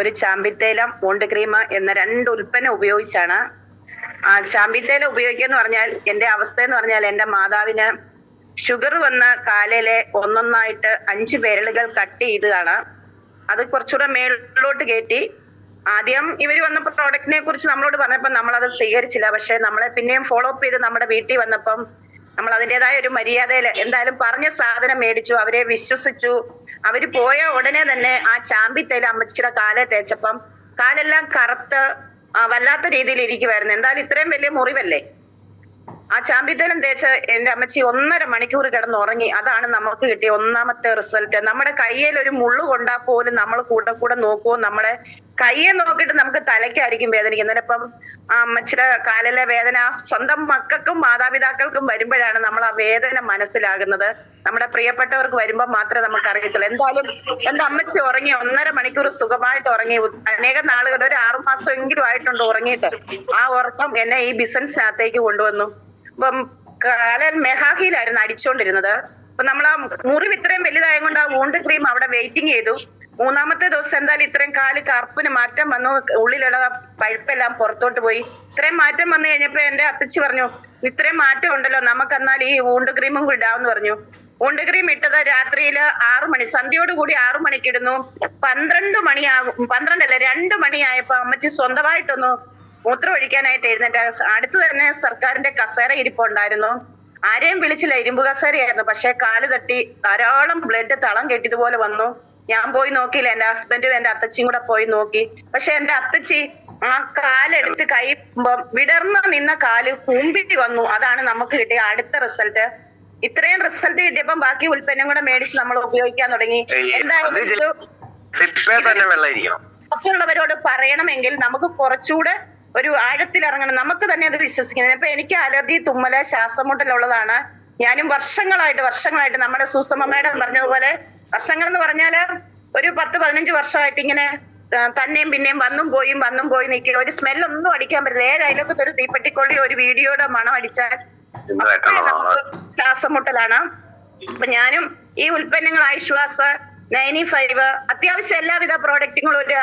ഒരു ചാമ്പിത്തേലം മോണ്ട് ക്രീം എന്ന രണ്ട് ഉൽപ്പന്നം ഉപയോഗിച്ചാണ്. ആ ചാമ്പിത്തേലം ഉപയോഗിക്കുക എന്ന് പറഞ്ഞാൽ എന്റെ അവസ്ഥ എന്ന് പറഞ്ഞാൽ എന്റെ മാതാവിന് ഷുഗർ വന്ന കാലയിലെ ഒന്നൊന്നായിട്ട് അഞ്ച് വിരലുകൾ കട്ട് ചെയ്തതാണ്. അത് കുറച്ചുകൂടെ മേളിലോട്ട് കയറ്റി. ആദ്യം ഇവർ വന്നപ്പോൾ പ്രോഡക്റ്റിനെ കുറിച്ച് നമ്മളോട് പറഞ്ഞപ്പോൾ നമ്മൾ അത് സ്വീകരിച്ചില്ല. പക്ഷെ നമ്മളെ പിന്നെയും ഫോളോ അപ്പ് ചെയ്ത് നമ്മുടെ വീട്ടിൽ വന്നപ്പം നമ്മൾ അതിന്റെതായ ഒരു മര്യാദയിൽ എന്തായാലും പറഞ്ഞ സാധനം മേടിച്ചു. അവരെ വിശ്വസിച്ചു. അവർ പോയ ഉടനെ തന്നെ ആ ചാമ്പിത്തേൽ അമ്മച്ചിയുടെ കാലെ തേച്ചപ്പം കാലെല്ലാം കറുത്ത് വല്ലാത്ത രീതിയിൽ ഇരിക്കുമായിരുന്നു എന്തായാലും ഇത്രയും വലിയ മുറിവല്ലേ? ആ ചാമ്പിത്തേലം തേച്ച് എന്റെ അമ്മച്ചി ഒന്നര മണിക്കൂർ കിടന്ന് ഉറങ്ങി അതാണ് നമുക്ക് കിട്ടിയ ഒന്നാമത്തെ റിസൾട്ട്. നമ്മുടെ കയ്യിൽ ഒരു മുള്ളു കൊണ്ടാ പോലും നമ്മൾ കൂടെ കൂടെ നോക്കുമോ നമ്മുടെ കയ്യെ നോക്കിയിട്ട് നമുക്ക് തലയ്ക്കായിരിക്കും വേദനിക്കുന്നത് ഇപ്പം ആ അമ്മച്ചിയുടെ കാലിലെ വേദന സ്വന്തം മക്കൾക്കും മാതാപിതാക്കൾക്കും വരുമ്പോഴാണ് നമ്മൾ ആ വേദന മനസ്സിലാകുന്നത്. നമ്മുടെ പ്രിയപ്പെട്ടവർക്ക് വരുമ്പോൾ മാത്രമേ നമുക്ക് അറിയത്തുള്ളൂ എന്തായാലും എന്റെ അമ്മച്ചി ഉറങ്ങി ഒന്നര മണിക്കൂർ സുഖമായിട്ട് ഉറങ്ങി. അനേകം നാളുകൾ ഒരു ആറുമാസം എങ്കിലും ആയിട്ടുണ്ട് ഉറങ്ങിയിട്ട്. ആ ഉറക്കം എന്നെ ഈ ബിസിനസ്സിനകത്തേക്ക് കൊണ്ടുവന്നു. അപ്പം കാലൻ മെഹാഹിയിലായിരുന്നു അടിച്ചുകൊണ്ടിരുന്നത്. അപ്പൊ നമ്മൾ ആ മുറിവ് ഇത്രയും വലുതായത് കൊണ്ട് ആ വൂണ്ട് ക്രീം അവിടെ വെയിറ്റിംഗ് ചെയ്തു. മൂന്നാമത്തെ ദിവസം എന്തായാലും ഇത്രയും കാൽ കറുപ്പിന് മാറ്റം വന്നു. ഉള്ളിലുള്ള പഴുപ്പെല്ലാം പുറത്തോട്ട് പോയി. ഇത്രയും മാറ്റം വന്നു കഴിഞ്ഞപ്പോ എന്റെ അത്തച്ചി പറഞ്ഞു ഇത്രയും മാറ്റം ഉണ്ടല്ലോ. നമുക്ക് എന്നാൽ ഈ ഊണ്ട് ക്രീമും കൂടി ഇടാമെന്ന് പറഞ്ഞു. ഊണ്ട് ക്രീം ഇട്ടത് രാത്രിയിൽ ആറു മണി സന്ധ്യയോട് കൂടി ആറു മണിക്ക് ഇടുന്നു. പന്ത്രണ്ട് മണിയാകും പന്ത്രണ്ടല്ല രണ്ട് മണിയായപ്പോ അമ്മച്ചി സ്വന്തമായിട്ടൊന്ന് മൂത്രം ഒഴിക്കാനായിട്ട് എഴുന്നേറ്റ്. അടുത്ത് തന്നെ സർക്കാരിന്റെ കസേര ഇരിപ്പുണ്ടായിരുന്നു ആരെയും വിളിച്ചില്ല. ഇരുമ്പ് കസേരയായിരുന്നു. പക്ഷെ കാൽ തട്ടി ധാരാളം ബ്ലഡ് തളം കെട്ടിയതുപോലെ വന്നു. ഞാൻ പോയി നോക്കിയില്ല. എന്റെ ഹസ്ബൻഡും എന്റെ അത്തച്ചിയും കൂടെ പോയി നോക്കി. പക്ഷെ എന്റെ അത്തച്ചി ആ കാലെടുത്ത് കൈ വിടർന്നു നിന്ന കാൽ കുമ്പി വന്നു. അതാണ് നമുക്ക് കിട്ടിയ അടുത്ത റിസൾട്ട് ഇത്രയും റിസൾട്ട് കിട്ടിയപ്പം ബാക്കി ഉൽപ്പന്നം കൂടെ മേടിച്ച് നമ്മൾ ഉപയോഗിക്കാൻ തുടങ്ങി. എന്തായാലും മറ്റുള്ളവരോട് പറയണമെങ്കിൽ നമുക്ക് കുറച്ചുകൂടെ ഒരു ആഴത്തിൽ ഇറങ്ങണം നമുക്ക് തന്നെ അത് വിശ്വസിക്കുന്നത് ഇപ്പൊ എനിക്ക് അലർജി തുമ്മല ശ്വാസമുട്ടലുള്ളതാണ്. ഞാനും വർഷങ്ങളായിട്ട് വർഷങ്ങളായിട്ട് നമ്മുടെ സൂസമ്മ മേഡം പറഞ്ഞതുപോലെ വർഷങ്ങൾ എന്ന് പറഞ്ഞാൽ ഒരു പത്ത് പതിനഞ്ച് വർഷമായിട്ട് ഇങ്ങനെ തന്നെയും പിന്നെയും വന്നും പോയും വന്നും പോയി നിൽക്കുക. ഒരു സ്മെല്ലൊന്നും അടിക്കാൻ പറ്റില്ല. അയലൊക്കത്തെ ഒരു തീപ്പെട്ടിക്കൊള്ളി ഒരു വീഡിയോയുടെ മണം അടിച്ചാൽ ശ്വാസമുട്ടലാണ് അപ്പൊ ഞാനും ഈ ഉൽപ്പന്നങ്ങൾ ഐശ്വാസ് നയന്റി ഫൈവ് അത്യാവശ്യം എല്ലാവിധ പ്രോഡക്റ്റുകളും ഒരു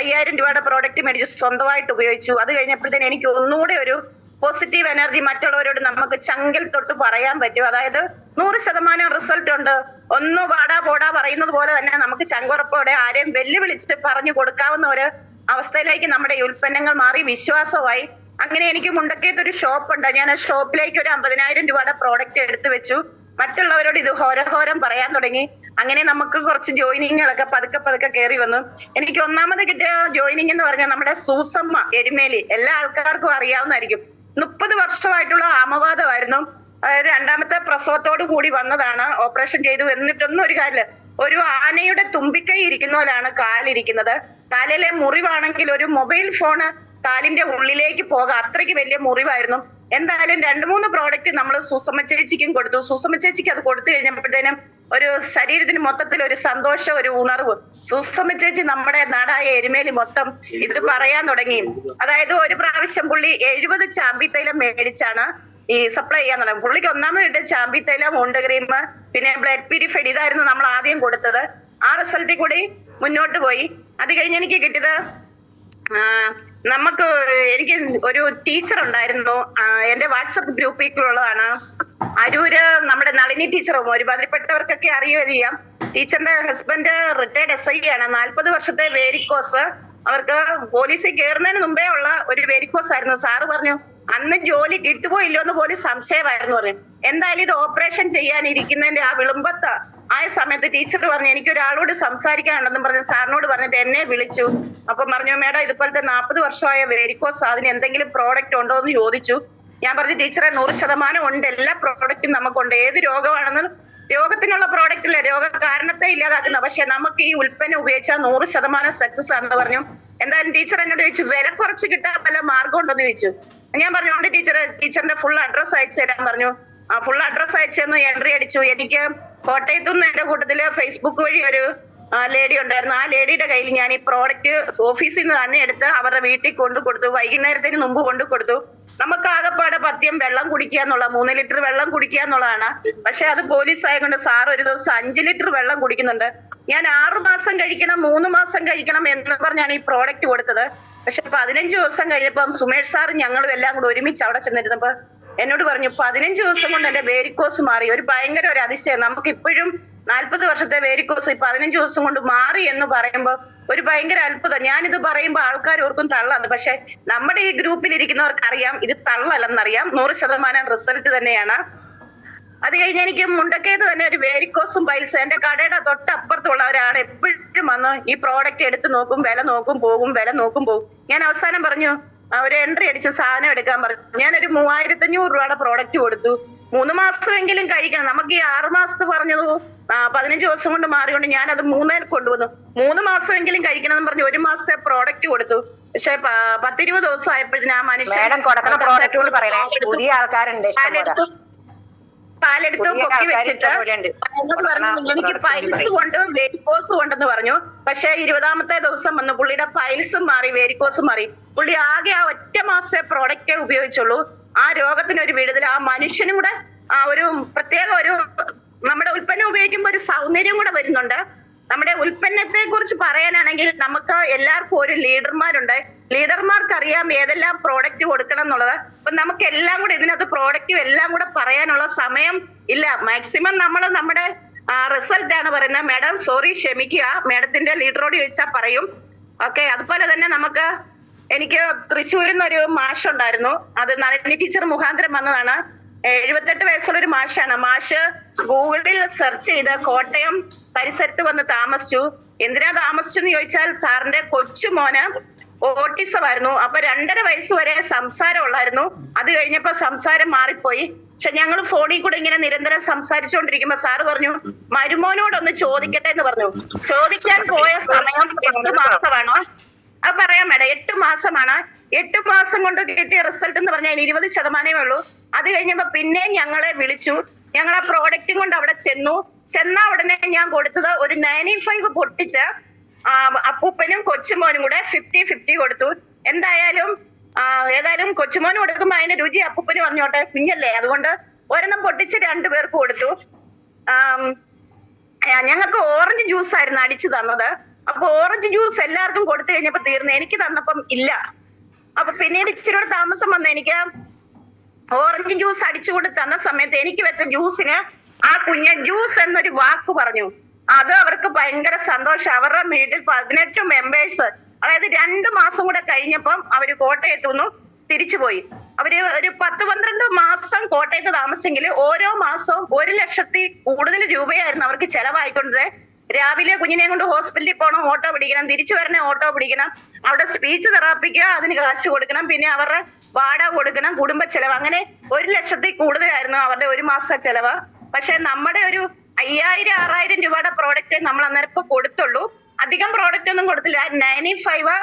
അയ്യായിരം രൂപയുടെ പ്രോഡക്റ്റ് മേടിച്ച് സ്വന്തമായിട്ട് ഉപയോഗിച്ചു. അത് കഴിഞ്ഞപ്പോഴത്തേന് എനിക്ക് ഒന്നുകൂടെ ഒരു പോസിറ്റീവ് എനർജി മറ്റുള്ളവരോട് നമുക്ക് ചങ്കിൽ തൊട്ട് പറയാൻ പറ്റും. അതായത് നൂറ് ശതമാനം റിസൾട്ട് ഉണ്ട്. ഒന്ന് പാടാ പോടാ പറയുന്നത് പോലെ തന്നെ നമുക്ക് ചങ്കുറപ്പോടെ ആരെയും വെല്ലുവിളിച്ച് പറഞ്ഞു കൊടുക്കാവുന്ന ഒരു അവസ്ഥയിലേക്ക് നമ്മുടെ ഈ ഉൽപ്പന്നങ്ങൾ മാറി. വിശ്വാസമായി. അങ്ങനെ എനിക്ക് മുണ്ടക്കയത്ത് ഒരു ഷോപ്പ് ഉണ്ട്. ഞാൻ ആ ഷോപ്പിലേക്ക് ഒരു അമ്പതിനായിരം രൂപയുടെ പ്രോഡക്റ്റ് എടുത്തു വെച്ചു. മറ്റുള്ളവരോട് ഇത് ഹോരഹോരം പറയാൻ തുടങ്ങി. അങ്ങനെ നമുക്ക് കുറച്ച് ജോയിനിങ്ങുകളൊക്കെ പതുക്കെ പതുക്കെ കയറി വന്നു. എനിക്ക് ഒന്നാമത് കിട്ടിയ ജോയിനിങ് എന്ന് പറഞ്ഞാൽ നമ്മുടെ സൂസമ്മ എരുമേലി. എല്ലാ ആൾക്കാർക്കും അറിയാവുന്നതായിരിക്കും. മുപ്പത് വർഷമായിട്ടുള്ള ആമവാദമായിരുന്നു. അതായത് രണ്ടാമത്തെ പ്രസവത്തോടു കൂടി വന്നതാണ് ഓപ്പറേഷൻ ചെയ്തു എന്നിട്ടൊന്നും ഒരു കാര്യമില്ല. ഒരു ആനയുടെ തുമ്പിക്കൈ ഇരിക്കുന്ന പോലാണ് കാലിരിക്കുന്നത്. കാലിലെ മുറിവാണെങ്കിൽ ഒരു മൊബൈൽ ഫോണ് കാലിന്റെ ഉള്ളിലേക്ക് പോകാം. അത്രയ്ക്ക് വലിയ മുറിവായിരുന്നു. എന്തായാലും രണ്ടു മൂന്ന് പ്രോഡക്റ്റ് നമ്മൾ സുസമ്മ ചേച്ചിക്കും കൊടുത്തു. സുസമ്മ ചേച്ചിക്ക് അത് കൊടുത്തു കഴിഞ്ഞപ്പോഴത്തേനും ഒരു ശരീരത്തിന് മൊത്തത്തിൽ ഒരു സന്തോഷം ഒരു ഉണർവ്. സുസമ്മ ചേച്ചി നമ്മുടെ നാടായ എരുമേലി മൊത്തം ഇത് പറയാൻ തുടങ്ങി. അതായത് ഒരു പ്രാവശ്യം പുള്ളി എഴുപത് ചാമ്പി തൈലം മേടിച്ചാണ് ഈ സപ്ലൈ ചെയ്യാൻ തുടങ്ങി. പുള്ളിക്ക് ഒന്നാമതായിട്ട് കിട്ടിയ ചാമ്പി തൈലം ഉണ്ട് ക്രീം പിന്നെ ബ്ലഡ് പ്യൂരിഫൈഡ് ഇതായിരുന്നു നമ്മൾ ആദ്യം കൊടുത്തത്. ആ റിസൾട്ടിൽ കൂടി മുന്നോട്ട് പോയി. അത് കഴിഞ്ഞ് എനിക്ക് കിട്ടിയത് നമുക്ക് എനിക്ക് ഒരു ടീച്ചർ ഉണ്ടായിരുന്നു. എന്റെ വാട്സപ്പ് ഗ്രൂപ്പിലുള്ളതാണ് അരൂര് നമ്മുടെ നളിനി ടീച്ചറും ഒരുമാതിരിപ്പെട്ടവർക്കൊക്കെ അറിയുക ചെയ്യാം. ടീച്ചറിന്റെ ഹസ്ബൻഡ് റിട്ടയർഡ് എസ് ഐ ആണ്. നാൽപ്പത് വർഷത്തെ വേരിക്കോസ് അവർക്ക് പോലീസിൽ കയറുന്നതിന് മുമ്പേ ഉള്ള ഒരു വേരിക്കോസ് ആയിരുന്നു. സാറ് പറഞ്ഞു അന്ന് ജോലി കിട്ടുപോയില്ലോ എന്ന് പോലും സംശയമായിരുന്നു പറഞ്ഞു. എന്തായാലും ഇത് ഓപ്പറേഷൻ ചെയ്യാനിരിക്കുന്നതിന്റെ ആ വിളുമ്പത്ത് ആയ സമയത്ത് ടീച്ചർ പറഞ്ഞു എനിക്ക് ഒരാളോട് സംസാരിക്കാനുണ്ടെന്നും പറഞ്ഞ് സാറിനോട് പറഞ്ഞിട്ട് എന്നെ വിളിച്ചു. അപ്പം പറഞ്ഞു മേഡം ഇതുപോലത്തെ നാൽപ്പത് വർഷമായ വേരിക്കോസ് അതിന് എന്തെങ്കിലും പ്രോഡക്റ്റ് ഉണ്ടോ എന്ന് ചോദിച്ചു. ഞാൻ പറഞ്ഞു ടീച്ചറെ നൂറ് ശതമാനം ഉണ്ട്. എല്ലാ പ്രോഡക്റ്റും നമുക്കുണ്ട്. ഏത് രോഗമാണെന്ന് രോഗത്തിനുള്ള പ്രോഡക്റ്റ് ഇല്ല രോഗ കാരണത്തെ ഇല്ലാതാക്കുന്ന. പക്ഷെ നമുക്ക് ഈ ഉൽപ്പന്നം ഉപയോഗിച്ചാൽ നൂറ് ശതമാനം സക്സസ് ആണെന്ന് പറഞ്ഞു. എന്തായാലും ടീച്ചർ എന്നോട് ചോദിച്ചു വില കുറച്ച് കിട്ടാൻ പല മാർഗം ഉണ്ടോ? എന്ന് ചോദിച്ചു. ഞാൻ പറഞ്ഞു ഉണ്ട് ടീച്ചറെ. ടീച്ചറിന്റെ ഫുൾ അഡ്രസ് അയച്ചു തരാൻ പറഞ്ഞു. ആ ഫുൾ അഡ്രസ് അയച്ചെന്ന് എൻട്രി അടിച്ചു. എനിക്ക് കോട്ടയത്തു നിന്ന് എന്റെ കൂട്ടത്തിൽ ഫേസ്ബുക്ക് വഴി ഒരു ലേഡി ഉണ്ടായിരുന്നു. ആ ലേഡിയുടെ കയ്യിൽ ഞാൻ ഈ പ്രോഡക്റ്റ് ഓഫീസിൽ നിന്ന് തന്നെ എടുത്ത് അവരുടെ വീട്ടിൽ കൊണ്ടു കൊടുത്തു. വൈകുന്നേരത്തിന് മുമ്പ് കൊണ്ടു കൊടുത്തു. നമുക്ക് ആകെപ്പാടെ പത്യം വെള്ളം കുടിക്കുക എന്നുള്ള മൂന്ന് ലിറ്റർ വെള്ളം കുടിക്കുക എന്നുള്ളതാണ്. പക്ഷെ അത് പോലീസ് ആയതുകൊണ്ട് സാർ ഒരു ദിവസം അഞ്ച് ലിറ്റർ വെള്ളം കുടിക്കുന്നുണ്ട്. ഞാൻ ആറു മാസം കഴിക്കണം മൂന്ന് മാസം കഴിക്കണം എന്ന് പറഞ്ഞാണ് ഈ പ്രോഡക്റ്റ് കൊടുത്തത്. പക്ഷെ പതിനഞ്ച് ദിവസം കഴിഞ്ഞപ്പം സുമേഷ് സാറും ഞങ്ങളും എല്ലാം കൂടെ ഒരുമിച്ച് അവിടെ ചെന്നിരുന്നപ്പോ എന്നോട് പറഞ്ഞു പതിനഞ്ച് ദിവസം കൊണ്ട് എന്റെ വേരിക്കോസ് മാറി. ഒരു ഭയങ്കര ഒരു അതിശയം. നമുക്ക് ഇപ്പോഴും നാൽപ്പത് വർഷത്തെ വേരിക്കോസ് പതിനഞ്ച് ദിവസം കൊണ്ട് മാറി എന്ന് പറയുമ്പോൾ ഒരു ഭയങ്കര അത്ഭുതം. ഞാനിത് പറയുമ്പോൾ ആൾക്കാർ ഓർക്കും തള്ളാന്ന്. പക്ഷെ നമ്മുടെ ഈ ഗ്രൂപ്പിൽ ഇരിക്കുന്നവർക്ക് അറിയാം ഇത് തള്ളല്ലെന്നറിയാം. നൂറ് ശതമാനം റിസൾട്ട് തന്നെയാണ്. അത് കഴിഞ്ഞ് എനിക്ക് മുണ്ടക്കയത്ത് തന്നെ ഒരു വേരിക്കോസും പൈൽസ് എന്റെ കടയുടെ തൊട്ടപ്പുറത്തുള്ള ഒരാൾ എപ്പോഴും വന്ന് ഈ പ്രോഡക്റ്റ് എടുത്ത് നോക്കും വില നോക്കും പോകും വില നോക്കും പോകും. ഞാൻ അവസാനം പറഞ്ഞു ഒരു എൻട്രി അടിച്ച് സാധനം എടുക്കാൻ പറഞ്ഞു. ഞാനൊരു മൂവായിരത്തി അഞ്ഞൂറ് രൂപയുടെ പ്രോഡക്റ്റ് കൊടുത്തു. മൂന്ന് മാസമെങ്കിലും കഴിക്കണം. നമുക്ക് ഈ ആറ് മാസത്തെ പറഞ്ഞത് പതിനഞ്ച് ദിവസം കൊണ്ട് മാറിക്കൊണ്ട് ഞാൻ അത് മൂന്നേൽ കൊണ്ടുവന്നു. മൂന്ന് മാസമെങ്കിലും കഴിക്കണം എന്ന് പറഞ്ഞ് ഒരു മാസത്തെ പ്രോഡക്റ്റ് കൊടുത്തു. പക്ഷെ പത്തിരുപത് ദിവസം ആയപ്പോഴത്തേന് ആ മനുഷ്യൻ പുതിയ ആൾക്കാരുണ്ട് പാലെടുത്തു. പൊക്കി വെച്ചിട്ട്. പറഞ്ഞു എനിക്ക് പൈൽസ് കൊണ്ട് വേരിക്കോസ് കൊണ്ടെന്ന് പറഞ്ഞു. പക്ഷെ ഇരുപതാമത്തെ ദിവസം വന്നു. പുള്ളിയുടെ പൈൽസും മാറി വേരിക്കോസും മാറി. പുള്ളി ആകെ ആ ഒറ്റ മാസത്തെ പ്രോഡക്റ്റേ ഉപയോഗിച്ചുള്ളൂ. ആ രോഗത്തിന് ഒരു വിടുതൽ ആ മനുഷ്യനും കൂടെ ആ ഒരു പ്രത്യേക ഒരു നമ്മുടെ ഉൽപ്പന്നം ഉപയോഗിക്കുമ്പോൾ ഒരു സൗന്ദര്യം കൂടെ വരുന്നുണ്ട്. നമ്മുടെ ഉൽപ്പന്നത്തെ കുറിച്ച് പറയാനാണെങ്കിൽ നമുക്ക് എല്ലാവർക്കും ഒരു ലീഡർമാരുണ്ട്. ലീഡർമാർക്ക് അറിയാം ഏതെല്ലാം പ്രോഡക്റ്റ് കൊടുക്കണം എന്നുള്ളത്. അപ്പൊ നമുക്ക് എല്ലാം കൂടെ ഇതിനകത്ത് പ്രോഡക്റ്റും എല്ലാം കൂടെ പറയാനുള്ള സമയം ഇല്ല. മാക്സിമം നമ്മൾ നമ്മുടെ റിസൾട്ട് ആണ് പറയുന്നത്. മാഡം സോറി ക്ഷമിക്കുക. മാഡത്തിന്റെ ലീഡറോട് ചോദിച്ചാൽ പറയും. ഓക്കെ അതുപോലെ തന്നെ നമുക്ക് എനിക്ക് തൃശ്ശൂരിൽ നിന്ന് ഒരു മാഷ് ഉണ്ടായിരുന്നു. അത് നളിനി ടീച്ചർ മുഖാന്തരം വന്നതാണ്. എഴുപത്തെട്ട് വയസ്സുള്ള ഒരു മാഷാണ്. മാഷ് ഗൂഗിളിൽ സെർച്ച് ചെയ്ത് കോട്ടയം പരിസരത്ത് വന്ന് താമസിച്ചു. എന്തിനാ താമസിച്ചെന്ന് ചോദിച്ചാൽ സാറിന്റെ കൊച്ചുമോന് ഓട്ടിസം ആയിരുന്നു അപ്പൊ രണ്ടര വയസ്സ് വരെ സംസാരം ഉള്ളായിരുന്നു. അത് കഴിഞ്ഞപ്പോ സംസാരം മാറിപ്പോയി. പക്ഷെ ഞങ്ങൾ ഫോണിൽ കൂടെ ഇങ്ങനെ നിരന്തരം സംസാരിച്ചുകൊണ്ടിരിക്കുമ്പോ സാറ് പറഞ്ഞു മരുമോനോടൊന്ന് ചോദിക്കട്ടെ എന്ന് പറഞ്ഞു. ചോദിക്കാൻ പോയ സമയം എട്ട് മാസമാണോ? അത് പറയാം മേഡം എട്ട് മാസമാണ്. എട്ട് മാസം കൊണ്ട് കിട്ടിയ റിസൾട്ട് എന്ന് പറഞ്ഞാൽ ഇരുപത് ശതമാനമേ ഉള്ളൂ. അത് കഴിഞ്ഞപ്പോ പിന്നെ ഞങ്ങളെ വിളിച്ചു. ഞങ്ങൾ ആ പ്രോഡക്റ്റും കൊണ്ട് അവിടെ ചെന്നു. ചെന്ന ഉടനെ ഞാൻ കൊടുത്തത് ഒരു നയന്റി ഫൈവ് പൊട്ടിച്ച് അപ്പൂപ്പനും കൊച്ചുമോനും കൂടെ ഫിഫ്റ്റി ഫിഫ്റ്റി കൊടുത്തു. എന്തായാലും ഏതായാലും കൊച്ചുമോന് കൊടുക്കുമ്പോ അതിന്റെ രുചി അപ്പൂപ്പന് പറഞ്ഞോട്ടെ. കുഞ്ഞല്ലേ? അതുകൊണ്ട് ഒരെണ്ണം പൊട്ടിച്ച് രണ്ടുപേർക്ക് കൊടുത്തു. ഞങ്ങൾക്ക് ഓറഞ്ച് ജ്യൂസ് ആയിരുന്നു അടിച്ചു തന്നത്. അപ്പൊ ഓറഞ്ച് ജ്യൂസ് എല്ലാവർക്കും കൊടുത്തു കഴിഞ്ഞപ്പോ തീർന്നു. എനിക്ക് തന്നപ്പം ഇല്ല. അപ്പൊ പിന്നീട് ഇച്ചിരി താമസം വന്നു എനിക്ക് ഓറഞ്ച് ജ്യൂസ് അടിച്ചു കൊണ്ട് തന്ന സമയത്ത് എനിക്ക് വെച്ച ജ്യൂസിന് ആ കുഞ്ഞ ജ്യൂസ് എന്നൊരു വാക്ക് പറഞ്ഞു. അത് അവർക്ക് ഭയങ്കര സന്തോഷം. അവരുടെ വീട്ടിൽ പതിനെട്ട് മെമ്പേഴ്സ് അതായത് രണ്ട് മാസം കൂടെ കഴിഞ്ഞപ്പം അവർ കോട്ടയത്ത് നിന്ന് തിരിച്ചുപോയി. അവർ ഒരു പത്ത് പന്ത്രണ്ട് മാസം കോട്ടയത്ത് താമസിച്ചെങ്കിൽ ഓരോ മാസവും ഒരു ലക്ഷത്തി കൂടുതൽ രൂപയായിരുന്നു അവർക്ക് ചെലവായിക്കൊണ്ടത് രാവിലെ കുഞ്ഞിനെ കൊണ്ട് ഹോസ്പിറ്റലിൽ പോകണം ഓട്ടോ പിടിക്കണം തിരിച്ചു വരണേ ഓട്ടോ പിടിക്കണം അവിടെ സ്പീച്ച് തെറാപ്പിക്ക് അതിന് കാശ് കൊടുക്കണം പിന്നെ അവരുടെ വാടക കൊടുക്കണം കുടുംബ ചെലവ്. അങ്ങനെ ഒരു ലക്ഷത്തിൽ കൂടുതലായിരുന്നു അവരുടെ ഒരു മാസ ചെലവ്. പക്ഷെ നമ്മുടെ ഒരു അയ്യായിരം ആറായിരം രൂപയുടെ പ്രോഡക്റ്റ് നമ്മൾ അന്നേരം ഇപ്പൊ കൊടുത്തുള്ളൂ. അധികം പ്രോഡക്റ്റ് ഒന്നും കൊടുത്തില്ല. നയന്റി ഫൈവ്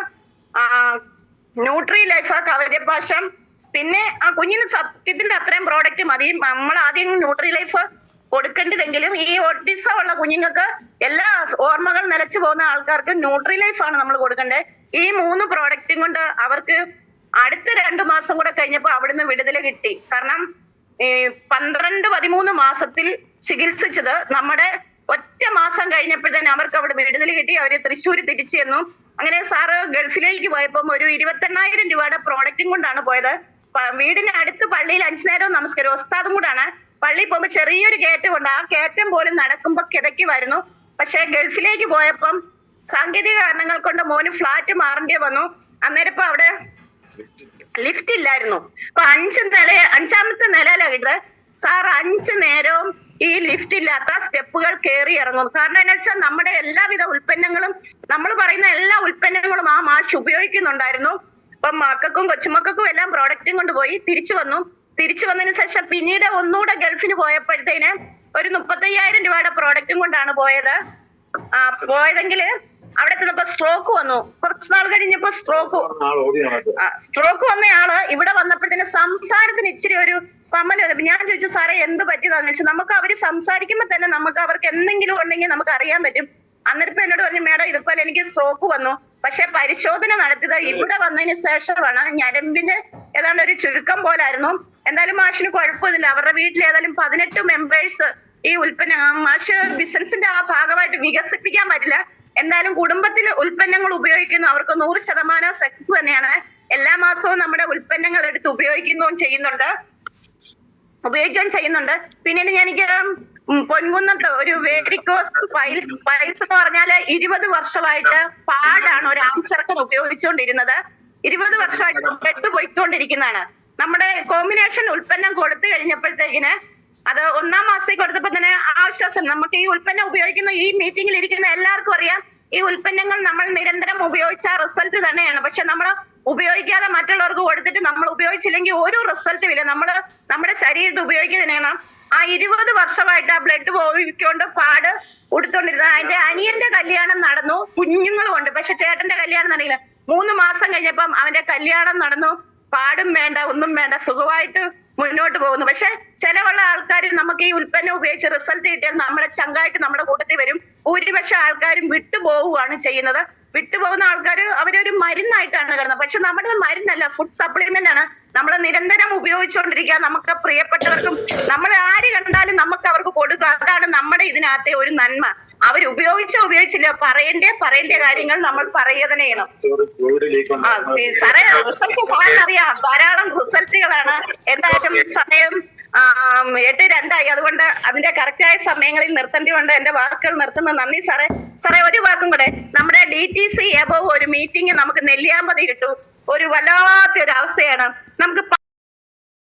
ന്യൂട്രി ലൈഫ് കവരപാശം പിന്നെ ആ കുഞ്ഞിന് സത്യത്തിന്റെ അത്രയും പ്രോഡക്റ്റ് മതി. നമ്മൾ ആദ്യം ന്യൂട്രി ലൈഫ് കൊടുക്കേണ്ടതെങ്കിലും ഈ ഓട്ടിസം ഉള്ള കുഞ്ഞുങ്ങൾക്ക് എല്ലാ ഓർമ്മകൾ നിലച്ചു പോകുന്ന ആൾക്കാർക്ക് ന്യൂട്രി ലൈഫ് ആണ് നമ്മൾ കൊടുക്കേണ്ടത് ഈ മൂന്ന് പ്രോഡക്റ്റും കൊണ്ട് അവർക്ക് അടുത്ത രണ്ടു മാസം കൂടെ കഴിഞ്ഞപ്പോൾ അവിടുന്ന് വിടുതല കിട്ടി. കാരണം പന്ത്രണ്ട് പതിമൂന്ന് മാസത്തിൽ ചികിത്സിച്ചത് നമ്മുടെ ഒറ്റ മാസം കഴിഞ്ഞപ്പോഴത്തേന് അവർക്ക് അവിടെ വിടുതൽ കിട്ടി. അവർ തൃശ്ശൂർ തിരിച്ചു എന്നും അങ്ങനെ സാറ് ഗൾഫിലേക്ക് പോയപ്പോൾ ഒരു ഇരുപത്തെണ്ണായിരം രൂപയുടെ പ്രോഡക്റ്റും കൊണ്ടാണ് പോയത്. വീടിന് അടുത്ത് പള്ളിയിൽ അഞ്ചു നേരവും നമസ്കാരം. ഉസ്താദും കൂടാണ്. പള്ളിയിൽ പോകുമ്പോൾ ചെറിയൊരു കയറ്റം ഉണ്ട് ആ കയറ്റം പോലും നടക്കുമ്പോ കിതക്കി വരുന്നു. പക്ഷെ ഗൾഫിലേക്ക് പോയപ്പം സാങ്കേതിക കാരണങ്ങൾ കൊണ്ട് മോന് ഫ്ലാറ്റ് മാറേണ്ടി വന്നു. അന്നേരം ഇപ്പൊ അവിടെ ലിഫ്റ്റ് ഇല്ലായിരുന്നു. അപ്പൊ അഞ്ച് നില അഞ്ചാമത്തെ നിലയിലായിട്ട് സാർ അഞ്ച് നേരവും ഈ ലിഫ്റ്റ് ഇല്ലാത്ത സ്റ്റെപ്പുകൾ കയറി ഇറങ്ങുന്നു. കാരണം എന്താ വെച്ചാൽ നമ്മുടെ എല്ലാവിധ ഉൽപ്പന്നങ്ങളും നമ്മൾ പറയുന്ന എല്ലാ ഉൽപ്പന്നങ്ങളും ആ മാഷ് ഉപയോഗിക്കുന്നുണ്ടായിരുന്നു. അപ്പം മക്കൾക്കും കൊച്ചുമക്കൾക്കും എല്ലാം പ്രോഡക്റ്റും കൊണ്ടുപോയി തിരിച്ചു വന്നു. തിരിച്ചു വന്നതിന് ശേഷം പിന്നീട് ഒന്നുകൂടെ ഗൾഫിന് പോയപ്പോഴത്തേന് ഒരു മുപ്പത്തയ്യായിരം രൂപയുടെ പ്രോഡക്റ്റും കൊണ്ടാണ് പോയത്. ആ പോയതെങ്കിൽ അവിടെ ചെന്നപ്പോ സ്ട്രോക്ക് വന്നു. കുറച്ചു നാൾ കഴിഞ്ഞപ്പോ സ്ട്രോക്ക് സ്ട്രോക്ക് വന്നയാൾ ഇവിടെ വന്നപ്പോഴത്തേന് സംസാരത്തിന് ഇച്ചിരി ഒരു പമ്മൽ. ഞാൻ ചോദിച്ചു സാറേ എന്ത് പറ്റിയതാന്ന്? വെച്ചാൽ നമുക്ക് അവർ സംസാരിക്കുമ്പോ തന്നെ നമുക്ക് അവർക്ക് എന്തെങ്കിലും ഉണ്ടെങ്കിൽ നമുക്ക് അറിയാൻ പറ്റും. അന്നേരം എന്നോട് പറഞ്ഞു മേഡം ഇതുപോലെ എനിക്ക് സ്ട്രോക്ക് വന്നു. പക്ഷെ പരിശോധന നടത്തിയത് ഇവിടെ വന്നതിന് ശേഷമാണ് ഞരമ്പിന് ഏതാണ്ട് ഒരു ചുരുക്കം പോലായിരുന്നു. എന്തായാലും മാഷിന് കുഴപ്പമൊന്നുമില്ല. അവരുടെ വീട്ടിൽ ഏതായാലും പതിനെട്ട് മെമ്പേഴ്സ് ഈ ഉൽപ്പന്ന മാഷ് ബിസിനസിന്റെ ആ ഭാഗമായിട്ട് വികസിപ്പിക്കാൻ പറ്റില്ല. എന്തായാലും കുടുംബത്തിൽ ഉൽപ്പന്നങ്ങൾ ഉപയോഗിക്കുന്നു. അവർക്ക് നൂറ് ശതമാനം സക്സസ് തന്നെയാണ്. എല്ലാ മാസവും നമ്മുടെ ഉൽപ്പന്നങ്ങൾ എടുത്ത് ഉപയോഗിക്കുന്നതും ചെയ്യുന്നുണ്ട്. ഉപയോഗിക്കുകയും ചെയ്യുന്നുണ്ട്. പിന്നീട് ഞാൻ എനിക്ക് പൊൻകുന്നത്ത് ഒരു വേരിക്കോസ് പൈൽസ് പൈൽസ് എന്ന് പറഞ്ഞാൽ ഇരുപത് വർഷമായിട്ട് പാടാണ്. ഒരു ആംശർക്കൻ ഉപയോഗിച്ചുകൊണ്ടിരുന്നത്. ഇരുപത് വർഷമായിട്ട് ബ്ലഡ് പോയിക്കൊണ്ടിരിക്കുന്നതാണ്. നമ്മുടെ കോമ്പിനേഷൻ ഉൽപ്പന്നം കൊടുത്തു കഴിഞ്ഞപ്പോഴത്തേക്കിന് അത് ഒന്നാം മാസത്തേക്ക് കൊടുത്തപ്പോ തന്നെ ആശ്വാസം നമുക്ക് ഈ ഉൽപ്പന്നം ഉപയോഗിക്കുന്ന ഈ മീറ്റിംഗിൽ ഇരിക്കുന്ന എല്ലാവർക്കും അറിയാം. ഈ ഉൽപ്പന്നങ്ങൾ നമ്മൾ നിരന്തരം ഉപയോഗിച്ച റിസൾട്ട് തന്നെയാണ്. പക്ഷെ നമ്മൾ ഉപയോഗിക്കാതെ മറ്റുള്ളവർക്ക് കൊടുത്തിട്ട് നമ്മൾ ഉപയോഗിച്ചില്ലെങ്കിൽ ഒരു റിസൾട്ടും ഇല്ല. നമ്മൾ നമ്മുടെ ശരീരത്തിൽ ഉപയോഗിക്കുന്നതിനാണ് ആ ഇരുപത് വർഷമായിട്ട് ആ ബ്ലഡ് പോയിക്കൊണ്ട് പാട് കൊടുത്തോണ്ടിരുന്നത്. അതിന്റെ അനിയന്റെ കല്യാണം നടന്നു. കുഞ്ഞുങ്ങളും ഉണ്ട്. പക്ഷെ ചേട്ടന്റെ കല്യാണം നടന്നില്ല. മൂന്ന് മാസം കഴിഞ്ഞപ്പം അവന്റെ കല്യാണം നടന്നു. പാടും വേണ്ട ഒന്നും വേണ്ട സുഖമായിട്ട് മുന്നോട്ട് പോകുന്നു. പക്ഷെ ചിലവുള്ള ആൾക്കാർ നമുക്ക് ഈ ഉൽപ്പന്നം ഉപയോഗിച്ച് റിസൾട്ട് കിട്ടിയാൽ നമ്മളെ ചങ്കായിട്ട് നമ്മുടെ കൂട്ടത്തിൽ വരും. ഭൂരിപക്ഷം ആൾക്കാരും വിട്ടുപോവുകയാണ് ചെയ്യുന്നത്. വിട്ടുപോകുന്ന ആൾക്കാർ അവരൊരു മരുന്നായിട്ടാണ് കാണുന്നത് പക്ഷെ നമ്മുടെ മരുന്നല്ല ഫുഡ് സപ്ലിമെന്റ് ആണ്. നമ്മൾ നിരന്തരം ഉപയോഗിച്ചുകൊണ്ടിരിക്കുക. നമുക്ക് പ്രിയപ്പെട്ടവർക്കും നമ്മൾ ആര് കണ്ടാലും നമുക്ക് അവർക്ക് കൊടുക്കുക. അതാണ് നമ്മുടെ ഇതിനകത്തെ ഒരു നന്മ. അവർ ഉപയോഗിച്ചോ ഉപയോഗിച്ചില്ല പറയേണ്ട പറയേണ്ട കാര്യങ്ങൾ നമ്മൾ പറയുക തന്നെ ചെയ്യണം സാറേ റിസൾട്ട് ധാരാളം റിസൾട്ടുകളാണ്. എന്തായാലും സമയം എട്ട് രണ്ടായി. അതുകൊണ്ട് അതിന്റെ കറക്റ്റായ സമയങ്ങളിൽ നിർത്തേണ്ടതുകൊണ്ട് എന്റെ വാക്കുകൾ നിർത്തുന്ന നന്ദി സാറേ. സാറേ ഒരു വാക്കും കൂടെ. നമ്മുടെ ഡി ടി സി എബോവ് ഒരു മീറ്റിംഗ് നമുക്ക് നെല്ലിയാമ്പതി കിട്ടു. ഒരു വല്ലാത്തൊരു അവസ്ഥയാണ്. നമുക്ക്